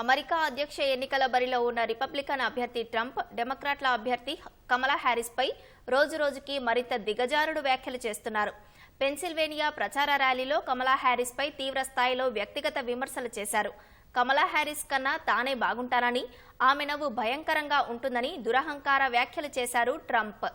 America అధ్యక్ష ఎన్నికల బరిలో ఉన్న రిపబ్లికన్ అభ్యర్థి ట్రంప్ డెమోక్రాట్ల అభ్యర్థి కమలా హ్యారిస్పై రోజురోజుకి మరింత దిగజారుడు వ్యాఖ్యలు చేస్తున్నారు. పెన్సిల్వేనియా ప్రచార ర్యాలీలో కమలా హ్యారిస్పై తీవ్ర స్థాయిలో వ్యక్తిగత విమర్శలు చేశారు. కమలా హ్యారిస్ కన్నా తానే బాగుంటానని ఆమె నవ్వు భయంకరంగా ఉంటుందని దురహంకార వ్యాఖ్యలు చేశారు ట్రంప్.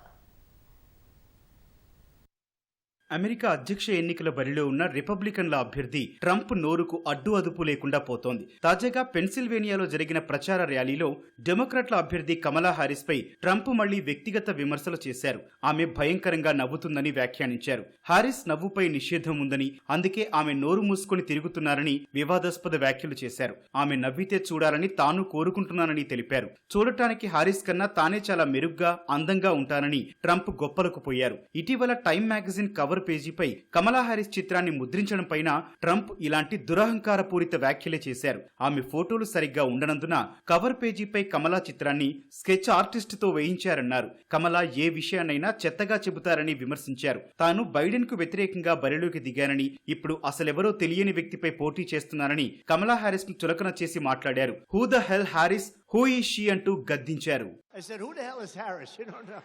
అమెరికా అధ్యక్ష ఎన్నికల బరిలో ఉన్న రిపబ్లికన్ల అభ్యర్థి ట్రంప్ నోరుకు అడ్డు అదుపు లేకుండా పోతోంది. తాజాగా పెన్సిల్వేనియాలో జరిగిన ప్రచార ర్యాలీలో డెమోక్రాట్ల అభ్యర్థి కమలా హారిస్ పై ట్రంప్ మళ్ళీ వ్యక్తిగత విమర్శలు చేశారు. ఆమె భయంకరంగా నవ్వుతుందని వ్యాఖ్యానించారు. హారిస్ నవ్వుపై నిషేధం ఉందని అందుకే ఆమె నోరు మూసుకొని తిరుగుతున్నారని వివాదాస్పద వ్యాఖ్యలు చేశారు. ఆమె నవ్వితే చూడాలని తాను కోరుకుంటున్నానని తెలిపారు. చూడటానికి హారిస్ కన్నా తానే చాలా మెరుగ్గా అందంగా ఉంటానని ట్రంప్ గొప్పలకు పోయారు. ఇటీవల టైమ్ మ్యాగజైన్ కవర్ పేజీపై కమలా హారిస్ చిత్రాన్ని ముద్రించడం పైన ట్రంప్ ఇలాంటి దురహంకారపూరిత వ్యాఖ్యలే చేశారు. ఆమె ఫోటోలు సరిగ్గా ఉండనందున కవర్ పేజీపై కమలా చిత్రాన్ని స్కెచ్ ఆర్టిస్ట్తో వేయించారన్నారు. కమలా ఏ విషయాన్నైనా చెత్తగా చెబుతారని విమర్శించారు. తాను బైడెన్కు వ్యతిరేకంగా బరిలోకి దిగానని ఇప్పుడు అసలెవరో తెలియని వ్యక్తిపై పోటీ చేస్తున్నారని కమలా హారిస్ను చులకన చేసి మాట్లాడారు. Who the hell Harris? Who is she? అంటూ గద్దించారు. I said, Who the hell is Harris? You don't know.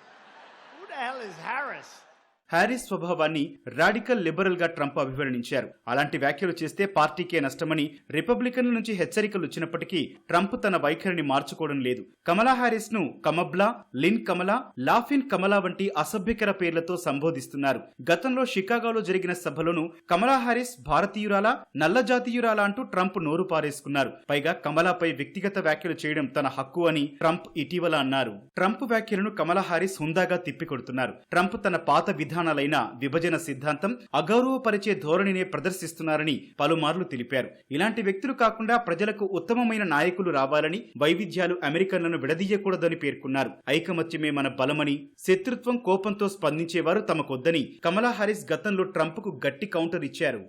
Who the hell is Harris? Harris స్వభావాన్ని రాడికల్ లిబరల్గా ట్రంప్ అభివర్ణించారు. అలాంటి వ్యాఖ్యలు చేస్తే పార్టీకే నష్టమని రిపబ్లికన్ల నుంచి హెచ్చరికలు వచ్చినప్పటికీ ట్రంప్ తన వైఖరిని మార్చుకోవడం లేదు. కమలా హ్యారీస్ను కమబ్లా లిన్ కమలా లాఫిన్ కమలా వంటి అసభ్యకర పేర్లతో సంబోధిస్తున్నారు. గతంలో షికాగోలో జరిగిన సభలోనూ కమలా హ్యారీస్ భారతీయురాలా నల్ల జాతీయురాలా అంటూ ట్రంప్ నోరు పారేసుకున్నారు. పైగా కమలాపై వ్యక్తిగత వ్యాఖ్యలు చేయడం తన హక్కు అని ట్రంప్ ఇటీవల అన్నారు. ట్రంప్ వ్యాఖ్యలను కమలా హారిస్ హుందాగా తిప్పికొడుతున్నారు. ట్రంప్ తన పాత విధానం విధానాలైన విభజన సిద్ధాంతం అగౌరవపరిచే ధోరణినే ప్రదర్శిస్తున్నారని పలుమార్లు తెలిపారు. ఇలాంటి వ్యక్తులు కాకుండా ప్రజలకు ఉత్తమమైన నాయకులు రావాలని వైవిధ్యాలు అమెరికన్లను విడదీయకూడదని పేర్కొన్నారు. ఐకమత్యమే మన బలమని శత్రుత్వం కోపంతో స్పందించేవారు తమకొద్దని కమలా హారిస్ గతంలో ట్రంప్కు గట్టి కౌంటర్ ఇచ్చారు.